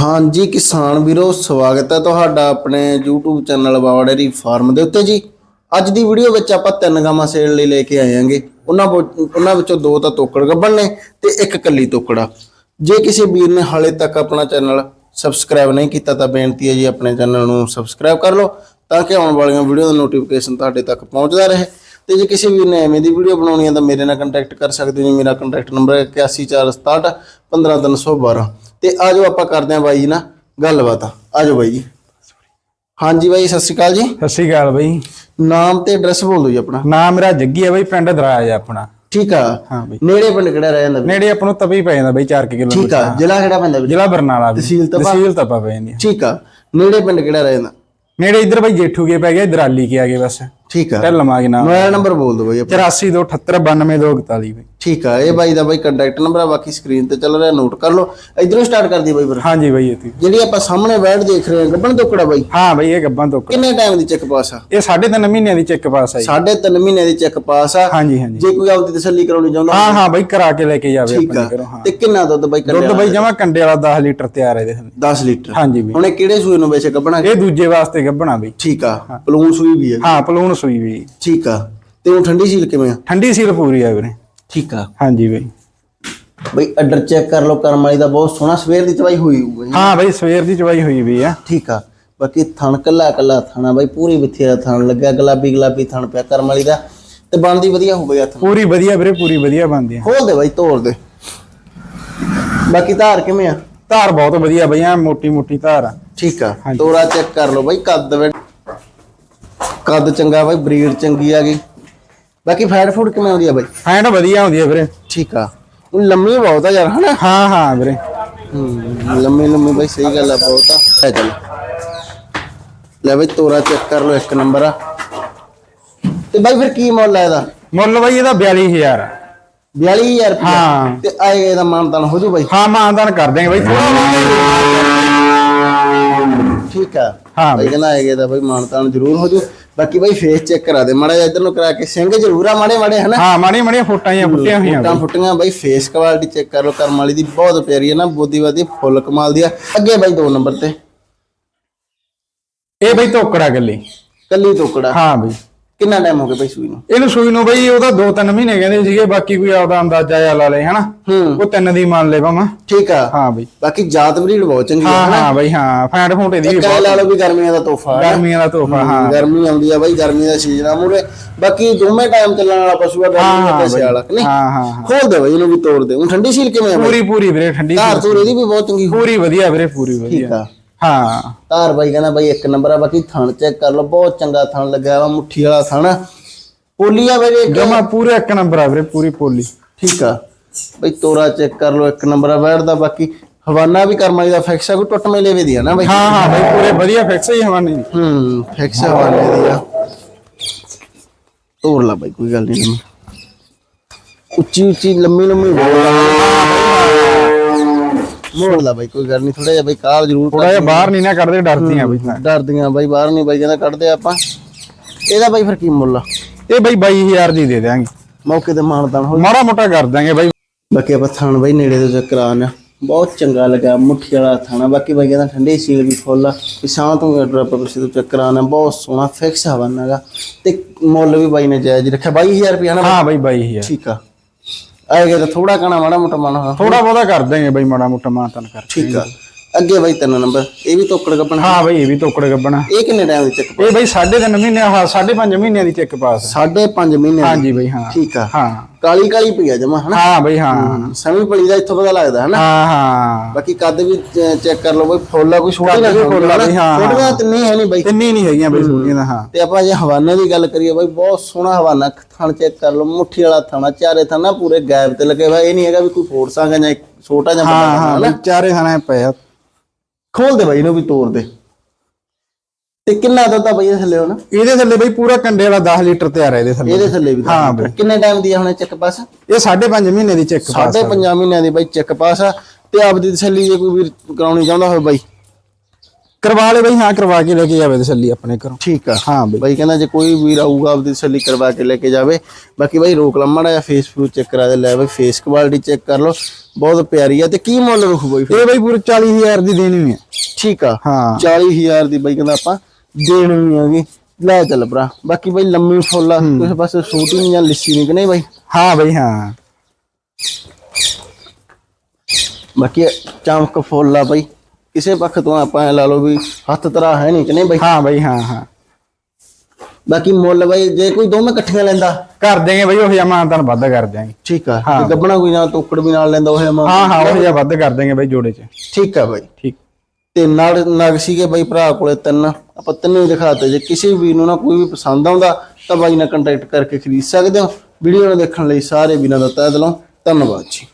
ਹਾਂਜੀ ਕਿਸਾਨ ਵੀਰੋ, ਸਵਾਗਤ ਹੈ ਤੁਹਾਡਾ ਆਪਣੇ YouTube ਚੈਨਲ ਬਾਵਾ ਫਾਰਮ ਦੇ ਉੱਤੇ ਜੀ। ਅੱਜ ਦੀ ਵੀਡੀਓ ਵਿੱਚ ਆਪਾਂ ਤਿੰਨ ਗਾਵਾਂ ਸੇਲ ਲਈ ਲੈ ਕੇ ਆਏ ਆਏਾਂਗੇ ਉਹਨਾਂ ਵੋ- ਉਹਨਾਂ ਵਿੱਚੋਂ ਦੋ ਤਾਂ ਤੋਕੜ ਗੱਬਣ ਨੇ ਤੇ ਇੱਕ ਕੱਲੀ ਤੋਕੜਾ। ਜੇ ਕਿਸੇ ਵੀਰ ਨੇ ਹਾਲੇ ਤੱਕ ਆਪਣਾ ਚੈਨਲ ਸਬਸਕ੍ਰਾਈਬ ਨਹੀਂ ਕੀਤਾ ਤਾਂ ਬੇਨਤੀ ਹੈ ਜੀ ਆਪਣੇ ਚੈਨਲ ਨੂੰ ਸਬਸਕ੍ਰਾਈਬ ਕਰ ਲਓ ਤਾਂ ਕਿ ਆਉਣ ਵਾਲੀਆਂ ਵੀਡੀਓ ਦਾ ਨੋਟੀਫਿਕੇਸ਼ਨ ਤੁਹਾਡੇ ਤੱਕ ਪਹੁੰਚਦਾ ਰਹੇ। ਤੇ ਜੇ ਕਿਸੇ ਵੀਰ ਨੇ ਐਵੇਂ ਦੀ ਵੀਡੀਓ ਬਣਾਉਣੀ ਹੈ ਤਾਂ ਮੇਰੇ ਨਾਲ ਕੰਟੈਕਟ ਕਰ ਸਕਦੇ ਹੋ ਜੀ। ਮੇਰਾ ਕੰਟੈਕਟ ਨੰਬਰ ਹੈ 814661 15312 ਤੇ ਆਜੋ ਆਪਾਂ ਕਰਦੇ ਹਾਂ ਬਾਈ ਜੀ ਨਾਲ ਗੱਲਬਾਤ। ਆਜੋ ਬਾਈ ਜੀ। ਹਾਂਜੀ ਬਾਈ ਸਤਿ ਸ਼੍ਰੀ ਅਕਾਲ ਜੀ। ਸਤਿ ਸ਼੍ਰੀ ਅਕਾਲ ਬਈ। ਨਾਮ ਤੇ ਐਡਰੈਸ ਬੋਲ ਦਿਓ ਜੀ ਆਪਣਾ। ਨਾਮ ਮੇਰਾ ਜੱਗੀ ਹੈ ਬਈ ਪਿੰਡ ਦਰਾਜ ਆ ਆਪਣਾ। ਠੀਕ ਆ। ਹਾਂ ਬਈ। ਨੇੜੇ ਪਿੰਡ ਕਿਹੜਾ ਰਹਿ ਜਾਂਦਾ? ਨੇੜੇ ਆਪਾਂ ਨੂੰ ਤਪੀ ਪੈ ਜਾਂਦਾ ਬਈ 4 ਕਿਲੋ ਠੀਕ ਆ। ਜ਼ਿਲ੍ਹਾ ਕਿਹੜਾ ਪੈਂਦਾ? ਜ਼ਿਲ੍ਹਾ ਬਰਨਾਲਾ ਤਹਿਸੀਲ ਤਪਾ? ਤਹਿਸੀਲ ਤਪਾ ਪੈ ਜਾਂਦੀ। ਠੀਕ ਆ। ਨੇੜੇ ਪਿੰਡ ਕਿਹੜਾ ਰਹਿ ਜਾਂਦਾ? ਨੇੜੇ ਇੱਧਰ ਬਈ ਜੇਠੂ ਕੇ ਪੈ ਗਿਆ ਦਰਾਲੀ ਕੇ ਆ ਗਏ ਬਸ। ਠੀਕ ਆ। ਢਿੱਲ ਮਾਗ ਨਾਮ ਮੋਬਾਈਲ ਨੰਬਰ ਬੋਲ ਦਿਓ ਬਾਈ ਆਪਣਾ। 8428792241 ਬਈ। ਠੀਕ ਆ ਇਹ ਬਾਈ ਦਾ ਬਾਈ ਕੰਟੈਕਟ ਨੰਬਰ ਆ ਬਾਕੀ ਸਕਰੀਨ ਤੇ ਚੱਲ ਰਿਹਾ ਨੋਟ ਕਰ ਲਓ। ਇਧਰੋਂ ਸਟਾਰਟ ਕਰ ਦੀ ਬਾਈ ਫਿਰ। ਹਾਂਜੀ ਬਈ ਇਹ ਜਿਹੜੀ ਆਪਾਂ ਸਾਹਮਣੇ ਬੈਠ ਦੇਖ ਰਹੇ ਹਾਂ ਗੱਬਣ ਤੋਕੜਾ ਬਾਈ। ਹਾਂ ਬਈ ਇਹ ਗੱਬਾਂ ਤੋਂ ਕਿੰਨੇ ਟਾਈਮ ਦੀ ਚੈੱਕ ਪਾਸ ਆ? ਇਹ 3.5 ਮਹੀਨਿਆਂ ਦੀ ਚੈੱਕ ਪਾਸ ਆ ਜੀ। ਸਾਢੇ ਤਿੰਨ ਮਹੀਨੇ ਦੀ ਚੈੱਕ ਪਾਸ ਆ। ਹਾਂਜੀ ਹਾਂਜੀ। ਜੇ ਕੋਈ ਆਪਦੀ ਤਸੱਲੀ ਕਰਾਉਣੀ ਚਾਹੁੰਦਾ ਹਾਂ ਹਾਂ ਬਈ ਕਰਾ ਕੇ ਲੈ ਕੇ ਜਾਵੇ ਆਪਣੇ ਘਰੋਂ ਹਾਂ। ਤੇ ਕਿੰਨਾ ਦੁੱਧ ਬਾਈ ਦੁੱਧ ਕੱਢਿਆ ਬਈ ਜਮਾ ਕੰਡੇ ਵਾਲਾ 10 ਲੀਟਰ ਤਿਆਰ ਹੈ ਇਹਦੇ ਥੱਲੇ। 10 ਲੀਟਰ। ਹਾਂਜੀ ਬਈ। ਹੁਣ ਇਹ ਕਿਹੜੇ ਸੂਏ ਨੂੰ ਵੇਚੇ ਗੱਬਣਾ? ਇਹ ਦੂਜੇ ਵਾਸਤੇ ਗੱਬਣਾ ਬਈ। ਠੀਕ ਆ ਪਲੂਨ ਸੂਈ ਵੀ ਹੈ। ਹਾਂ ਪਲੂਣ ਸੂਈ ਵੀ। ਠੀਕ ਆ। ਤੇ ਉਹ ਠੰਡੀ ਸੀਲ ਕਿਵੇਂ ਆ? ਠੰਡੀ ਸੀਲ ਪੂਰੀ ਆ ਵੀਰੇ। ਠੀਕ ਆ। ਹਾਂਜੀ ਬਈ। ਬਈ ਅੱਡਰ ਚੈੱਕ ਕਰ ਲਓ ਕਰਮ ਵਾਲੀ ਦਾ ਬਹੁਤ ਸੋਹਣਾ ਸਵੇਰ ਦੀ ਚਵਾਈ ਹੋਈ ਹੋਊਗਾ ਹਾਂ ਬਈ ਸਵੇਰ ਦੀ ਚਵਾਈ ਹੋਈ ਵੀ ਆ। ਠੀਕ ਆ। ਬਾਕੀ ਥਣ ਕੱਲਾ ਕੱਲਾ ਥਾਣਾ ਬਾਈ ਪੂਰੀ ਬਥੇਰਾ ਥਣ ਲੱਗਿਆ ਗੁਲਾਬੀ ਗੁਲਾਬੀ ਥਣ ਪਿਆ ਕਰਮ ਵਾਲੀ ਦਾ। ਤੇ ਬਣਦੀ ਵਧੀਆ ਹੋਵੇ ਹੱਥ ਪੂਰੀ ਵਧੀਆ ਵੀਰੇ ਪੂਰੀ ਵਧੀਆ ਬਣਦੀ ਆ। ਖੋਲ ਦੇ ਬਾਈ ਤੋੜ ਦੇ। ਬਾਕੀ ਧਾਰ ਕਿਵੇਂ ਆ? ਧਾਰ ਬਹੁਤ ਵਧੀਆ ਬਈ ਆ ਮੋਟੀ ਮੋਟੀ ਧਾਰ ਆ। ਠੀਕ ਆ। ਤੋਰਾ ਚੈੱਕ ਕਰ ਲਓ ਬਾਈ ਕੱਦ ਵੇ ਕੱਦ ਚੰਗਾ ਬਾਈ ਬਰੀਡ ਚੰਗੀ ਆ ਗਈ। ਬਾਕੀ ਫੈਟ ਫੂਡ ਕਿਵੇਂ ਆਉਂਦੀ ਆ ਬਾਈ? ਫੈਂਟ ਵਧੀਆ ਹੁੰਦੀ ਆ ਵੀਰੇ। ਠੀਕ ਆ। ਉਹ ਲੰਮੀ ਬਹੁਤ ਆ ਯਾਰ ਹਨਾ? ਹਾਂ ਹਾਂ ਵੀਰੇ। ਹੂੰ ਲੰਮੀ ਲੰਮੀ ਬਾਈ ਸਹੀ ਗੱਲ ਆ ਬਹੁਤ ਆ। ਲੈ ਚੱਲ। ਲੈ ਬਾਈ ਤੋਰਾ ਚੈੱਕ ਕਰ ਲਓ ਇੱਕ ਨੰਬਰ ਆ। ਤੇ ਬਾਈ ਫਿਰ ਕੀ ਮੁੱਲ ਆ ਇਹਦਾ? ਮੁੱਲ ਬਈ ਇਹਦਾ 42000 ਆ। 42000 ਰੁਪਏ ਹਾਂ। ਤੇ ਆਏਗਾ ਇਹਦਾ ਮਾਨਤਾਨ ਹੋ ਜੂ ਬਾਈ? ਹਾਂ ਮਾਨਦਾਨ ਕਰ ਦੇਂਗੇ ਬਈ। ਠੀਕ ਆ। ਹਾਂ। ਬਾਈ ਕਹਿੰਦਾ ਆਏਗਾ ਇਹਦਾ ਬਾਈ ਮਾਨਤਾਨ ਜ਼ਰੂਰ ਹੋ ਜੂ। ਬਾਕੀ ਬਾਈ ਫੇਸ ਚੈੱਕ ਕਰਾ ਦੇ। ਮਾੜਾ ਜਿਹਾ ਇੱਧਰ ਨੂੰ ਕਰਾ ਕੇ ਸਿੰਘ ਜ਼ਰੂਰ ਆ ਮਾੜੇ ਮਾੜੇ ਹਨਾ? ਹਾਂ ਮਾੜੀ ਮਾੜੀਆਂ ਫੋਟਾਂ ਹੀ ਫੁੱਟੀਆਂ ਹੋਈਆਂ ਫੁੱਟਾਂ ਫੁੱਟੀਆਂ ਬਾਈ ਫੇਸ ਕੁਆਲਿਟੀ ਚੈੱਕ ਕਰ ਲਓ ਕਰਮ ਵਾਲੀ ਦੀ ਬਹੁਤ ਪਿਆਰੀ ਹੈ ਨਾ ਬੋਦੀਵਾਦੀ ਫੁੱਲ ਕਮਾਲ ਦੀ ਆ। ਅੱਗੇ ਬਾਈ ਦੋ ਨੰਬਰ ਤੇ। ਇਹ ਬਈ ਧੋਕੜਾ ਗੱਲੀ। ਕੱਲੀ ਟੋਕੜਾ ਹਾਂ ਬਈ। ਕਿੰਨਾ ਟਾਈਮ ਹੋ ਗਿਆ ਬਾਈ ਸੂਈ ਨੂੰ? ਇਹਨੂੰ ਸੂਈ ਨੂੰ ਬਈ ਉਹਦਾ 2-3 ਮਹੀਨੇ ਕਹਿੰਦੇ ਸੀਗੇ ਬਾਕੀ ਕੋਈ ਆਪਦਾ ਅੰਦਾਜ਼ਾ ਜਿਹਾ ਲਾ ਲੇ ਹਨਾ? ਹੂੰ। ਉਹ ਤਿੰਨ ਦੀ ਮੰਨ ਲੈ ਭਾਵਾਂ। ਠੀਕ ਆ। ਹਾਂ ਬਈ। ਬਾਕੀ ਜਾਤ ਬਰੀਡ ਬਹੁਤ ਚੰਗੀ ਹਾਂ ਹੈ ਬਈ ਹਾਂ। ਫੈਂਟ ਫੂਟੇ ਦੀ ਵੀ ਕਹਿ ਲਾ ਲਓ ਵੀ ਗਰਮੀਆਂ ਦਾ ਤੋਹਫਾ ਹੈ ਗਰਮੀਆਂ ਦਾ ਤੋਹਫਾ ਹਾਂ। ਗਰਮੀ ਆਉਂਦੀ ਆ ਬਾਈ ਗਰਮੀ ਦਾ ਸੀਜ਼ਨ ਆ ਮੂਰੇ ਬਾਕੀ ਦੋਵੇਂ ਟਾਈਮ ਚੱਲਣ ਵਾਲਾ ਪਸ਼ੂ ਆ ਗਰਮੀ। ਵਾਲਾ ਕਿ ਨਹੀਂ? ਹਾਂ ਹਾਂ ਖੋਲ ਦੇ ਬਾਈ ਇਹਨੂੰ ਵੀ ਤੋੜ ਦੇ। ਹੁਣ ਠੰਡੀ ਸੀਲ ਕਿਵੇਂ ਆ ਪੂਰੀ ਪੂਰੀ ਵੀਰੇ ਠੰਡੀ ਧਾਰ ਤੂਰ ਇਹਦੀ ਵੀ ਬਹੁਤ ਚੰਗੀ। ਪੂਰੀ ਵਧੀਆ ਵੀਰੇ ਪੂਰੀ ਠੀਕ ਵਧੀਆ ਆ। ਹਾਂ। ਧਾਰ ਬਾਈ ਕਹਿੰਦਾ ਬਾਈ ਇੱਕ ਨੰਬਰ ਆ ਬਾਕੀ ਥਣ ਚੈੱਕ ਕਰ ਲਓ ਬਹੁਤ ਚੰਗਾ ਥਣ ਲੱਗਿਆ ਵਾ ਮੁੱਠੀ ਵਾਲਾ ਥਣ। ਪੋਲੀ ਆ ਇੱਕ ਜਮਾ ਪੂਰੇ ਇੱਕ ਨੰਬਰ ਆ ਵੀਰੇ ਪੂਰੀ ਪੋਲੀ। ਠੀਕ ਆ। ਬਾਈ ਤੋਰਾ ਚੈੱਕ ਕਰ ਲਓ ਇੱਕ ਨੰਬਰ ਆ ਬੈਠਦਾ ਬਾਕੀ ਹਵਾਨਾ ਵੀ ਕਰਮਾਈ ਦਾ ਫਿਕਸ ਆ ਕੋਈ ਟੁੱਟ ਮੇਲੇ ਵੀ ਦੀ ਆ ਨਾ ਬਾਈ? ਹਾਂ ਹਾਂ ਬਈ ਪੂਰੇ ਵਧੀਆ ਫਿਕਸ ਹੀ ਹਵਾਨੇ ਦੀ। ਹੂੰ ਫਿਕਸ ਹਵਾਨੇ ਦੀ ਆ। ਤੋੜ ਲਾ ਬਾਈ ਕੋਈ ਗੱਲ ਨਹੀਂ ਉੱਚੀ ਉੱਚੀ ਲੰਮੀ ਲੰਮੀ ਮੋੜ ਲਾ ਬਾਈ ਕੋਈ ਗੱਲ ਨਹੀਂ ਥੋੜਾ ਜਿਹਾ ਬਾਈ ਕਾਲ ਜ਼ਰੂਰ ਥੋੜਾ ਜਿਹਾ ਬਾਹਰ ਨਹੀਂ ਨਾ ਕੱਢਦੇ ਡਰਦੀਆਂ ਬਈ ਤਾਂ। ਡਰਦੀਆਂ ਬਾਈ ਬਾਹਰ ਨਹੀਂ ਬਾਈ ਕਹਿੰਦਾ ਕੱਢਦੇ ਆਪਾਂ। ਇਹਦਾ ਬਾਈ ਫਿਰ ਕੀ ਮੁੱਲ ਆ? ਇਹ ਬਈ 22000 ਦੀ ਦੇ ਦਿਆਂਗੇ। ਮੌਕੇ ਤੇ ਮਾਨਤਾਨ ਹੋ ਮਾੜਾ ਮੋਟਾ ਕਰ ਦਾਂਗੇ ਬਈ। ਬਾਕੀ ਆਪਾਂ ਥਾਣ ਬਾਈ ਨੇੜੇ ਤੋਂ ਚੱਕਰ ਆਣਾ ਬਹੁਤ ਚੰਗਾ ਲੱਗਾ ਮੁੱਠੀ ਵਾਲਾ ਥਾਣਾ। ਬਾਕੀ ਬਾਈ ਕਹਿੰਦਾ ਠੰਡੇ ਸੀਲ ਵੀ ਫੁੱਲ ਆ। ਤੋਂ ਵੀ ਆਰਡਰ ਆਪਾਂ ਪਿਛੇ ਤੋਂ ਚੱਕਰ ਆਣਾ ਬਹੁਤ ਸੋਹਣਾ ਫਿਕਸ ਹਵਾਨਾਗਾ ਤੇ ਮੁੱਲ ਵੀ ਬਾਈ ਨੇ ਜਾਇਜ਼ ਰੱਖਿਆ। 22000 ਰੁਪਏ ਨਾ ਹਾਂ ਬਈ 22000 ਠੀਕ ਆ। ਆਏਗਾ ਤਾਂ ਥੋੜਾ ਕਣਾ ਮਾੜਾ ਮੋਟਾ ਮਨ ਥੋੜਾ ਬਹੁਤਾ ਕਰ ਦਾਂਗੇ ਬਈ ਮਾੜਾ ਮੋਟਾ ਮਾਤਨ ਕਰ ਠੀਕ ਆ। ਅੱਗੇ ਬਾਈ ਤਿੰਨ ਨੰਬਰ ਇਹ ਵੀ ਤੋਕੜ ਕੱਪਣਾ ਹਾਂ ਬਈ ਇਹ ਵੀ ਤੋਕੜ ਗੱਬਣਾ ਇਹ ਕਿੰਨੇ ਟਾਈਮ ਦੀ ਚੱਕ ਇਹ ਬਈ 3.5 ਮਹੀਨੇ ਹਾਂ 5.5 ਮਹੀਨਿਆਂ ਦੀ ਚੈੱਕ ਪਾਸ ਸਾਢੇ 5 ਮਹੀਨੇ। ਹਾਂਜੀ ਬਈ ਹਾਂ। ਠੀਕ ਆ। ਹਾਂ। ਕਾਲੀ ਕਾਲੀ ਪਈ ਆ ਜਮਾ ਹਨਾ? ਹਾਂ ਬਈ ਹਾਂ। ਸਮੀ ਪਲੀ ਦਾ ਇੱਥੋਂ ਪਤਾ ਲੱਗਦਾ ਹਨਾ? ਹਾਂ ਹਾਂ। ਬਾਕੀ ਕੱਦ ਵੀ ਚੈੱਕ ਕਰ ਲਓ ਬਈ ਫੁੱਲ ਕੋਈ ਛੋਟੀ ਨਾ ਵੀ ਫੁੱਲ ਬਈ, ਹਾਂ, ਛੋਟੀਆਂ ਤੇ ਨਹੀਂ ਹੈ ਨਹੀਂ ਬਾਈ। ਤਿੰਨੀ ਨਹੀਂ ਹੈਗੀਆਂ ਬਈ ਸੂਟੀਆਂ ਦਾ ਹਾਂ। ਤੇ ਆਪਾਂ ਜੇ ਹਵਾਨੇ ਦੀ ਗੱਲ ਕਰੀਏ ਬਾਈ ਬਹੁਤ ਸੋਹਣਾ ਹਵਾਨਾ ਥਣ ਚੈੱਕ ਕਰ ਲਓ ਮੁੱਠੀ ਵਾਲਾ ਥਾਣਾ ਚਾਰੇ ਥਾਣਾ ਪੂਰੇ ਗੈਪ ਤੇ ਲੱਗੇ ਹੋਇਆ ਇਹ ਨਹੀਂ ਹੈਗਾ ਵੀ ਕੋਈ ਫੋਰਸਾਂਗਾ ਜਾਂ ਛੋਟਾ ਜਾਂ ਹਾਂ ਵੱਡਾ ਹਾਂ ਥਾਣਾ ਬਈ ਚਾਰੇ ਖਾਣੇ ਪਏ ਆ। ਖੋਲ ਦੇ ਬਾਈ ਇਹਨੂੰ ਵੀ ਤੋੜ ਦੇ। ਤੇ ਕਿੰਨਾ ਦੁੱਧ ਆ ਬਾਈ ਇਹ ਥੱਲੇ ਹੁਣ? ਇਹਦੇ ਥੱਲੇ ਬਈ ਪੂਰਾ ਕੰਡੇ ਵਾਲਾ 10 ਲੀਟਰ ਤਿਆਰ ਹੈ ਇਹਦੇ ਥੱਲੇ। ਇਹਦੇ ਥੱਲੇ ਵੀ ਹਾਂ ਦੱਸ ਕਿੰਨੇ ਟਾਈਮ ਦੀ ਆ ਹੁਣ ਚੈੱਕ ਪਾਸ ਇਹ 5.5 ਮਹੀਨੇ ਦੀ ਚੈੱਕ ਪਾਸ ਸਾਢੇ ਪੰਜਾਂ ਮਹੀਨਿਆਂ ਦੀ ਬਾਈ ਚੈੱਕ ਪਾਸ ਆ। ਤੇ ਆਪਦੀ ਤਸੱਲੀ ਜੇ ਕੋਈ ਵੀ ਕਰਾਉਣੀ ਚਾਹੁੰਦਾ ਹੋਵੇ ਬਾਈ। ਕਰਵਾ ਲੈ ਬਈ ਹਾਂ ਕਰਵਾ ਕੇ ਲੈ ਕੇ ਜਾਵੇ ਤਸੱਲੀ ਆਪਣੇ ਘਰੋਂ। ਠੀਕ ਆ। ਹਾਂ ਬਈ। ਬਾਈ ਕਹਿੰਦਾ ਜੇ ਕੋਈ ਵੀਰ ਆਊਗਾ ਆਪਦੀ ਤਸੱਲੀ ਕਰਵਾ ਕੇ ਲੈ ਕੇ ਜਾਵੇ। ਬਾਕੀ ਬਾਈ ਰੋਕ ਲੰਮੜਾ ਜਾਂ ਫੇਸ ਫੂ ਚੈੱਕ ਕਰਾ ਦੇ ਲੈ ਬਾਈ ਫੇਸ ਕੁਆਲਿਟੀ ਚੈੱਕ ਕਰ ਲਓ। ਬਹੁਤ ਪਿਆਰੀ ਆ। ਤੇ ਕੀ ਮੁੱਲ ਰੱਖੂ ਬਾਈ? ਇਹ ਬਈ ਪੂਰੇ 40000 ਦੀ ਦੇਣੀ ਹੈ ਠੀਕ ਆ। ਹਾਂ। 40000 ਦੀ ਬਾਈ ਕਹਿੰਦਾ ਆਪਾਂ ਦੇਣੀ ਹੈਗੀ। ਲੈ ਚੱਲ ਭਰਾ। ਬਾਕੀ ਬਾਈ ਲੰਮੀ ਫੁੱਲ ਕਿਸੇ ਪਾਸੇ ਛੋਟੀ ਨਹੀਂ ਜਾਂ ਲਿੱਸੀ ਨਹੀਂ ਕਿ ਨਹੀਂ ਬਾਈ? ਹਾਂ ਬਈ ਹਾਂ। ਬਾਕੀ ਚਮਕ ਫੁੱਲ ਬਾਈ। ਕਿਸੇ ਪੱਖ ਤੋਂ ਆਪਾਂ ਲਾ ਲਓ ਵੀ ਹੱਥ ਤਰਾ ਹੈ ਨਹੀਂ ਕਿ ਨਹੀਂ ਬਾਈ? ਹਾਂ ਬਈ ਹਾਂ ਹਾਂ। ਬਾਕੀ ਮੁੱਲ ਬਾਈ ਜੇ ਕੋਈ ਦੋਵੇਂ ਇਕੱਠੀਆਂ ਲੈਂਦਾ? ਕਰ ਦੇਂਗੇ ਬਈ ਉਹ ਜਮਾ ਤਾਂ ਵੱਧ ਕਰ ਦਿਆਂਗੇ। ਠੀਕ ਆ। ਤੇ ਗੱਬਣਾ ਕੋਈ ਨਾ ਤੋਕੜ ਵੀ ਨਾਲ ਲੈਂਦਾ ਉਹ ਹਮਾ ਹਾਂ ਹਾਂ ਉਹ ਜਿਹਾ ਵੱਧ ਕਰ ਦੇਂਗੇ ਬਈ ਜੋੜੇ 'ਚ। ਠੀਕ ਆ ਬਾਈ। ਠੀਕ। ਤੇ ਨਾਲ ਨਗ ਸੀਗੇ ਬਾਈ ਭਰਾ ਕੋਲੇ ਤਿੰਨ। ਆਪਾਂ ਤਿੰਨੇ ਹੀ ਦਿਖਾਤੇ। ਜੇ ਕਿਸੇ ਵੀ ਨੂੰ ਨਾ ਕੋਈ ਵੀ ਪਸੰਦ ਆਉਂਦਾ, ਤਾਂ ਬਾਈ ਨਾਲ ਕੰਟੈਕਟ ਕਰਕੇ ਖਰੀਦ ਸਕਦੇ ਹੋ। ਵੀਡੀਓ ਨੂੰ ਦੇਖਣ ਲਈ ਸਾਰੇ ਵੀਰਾਂ ਦਾ ਤਹਿ ਦਿਲੋਂ ਧੰਨਵਾਦ ਜੀ।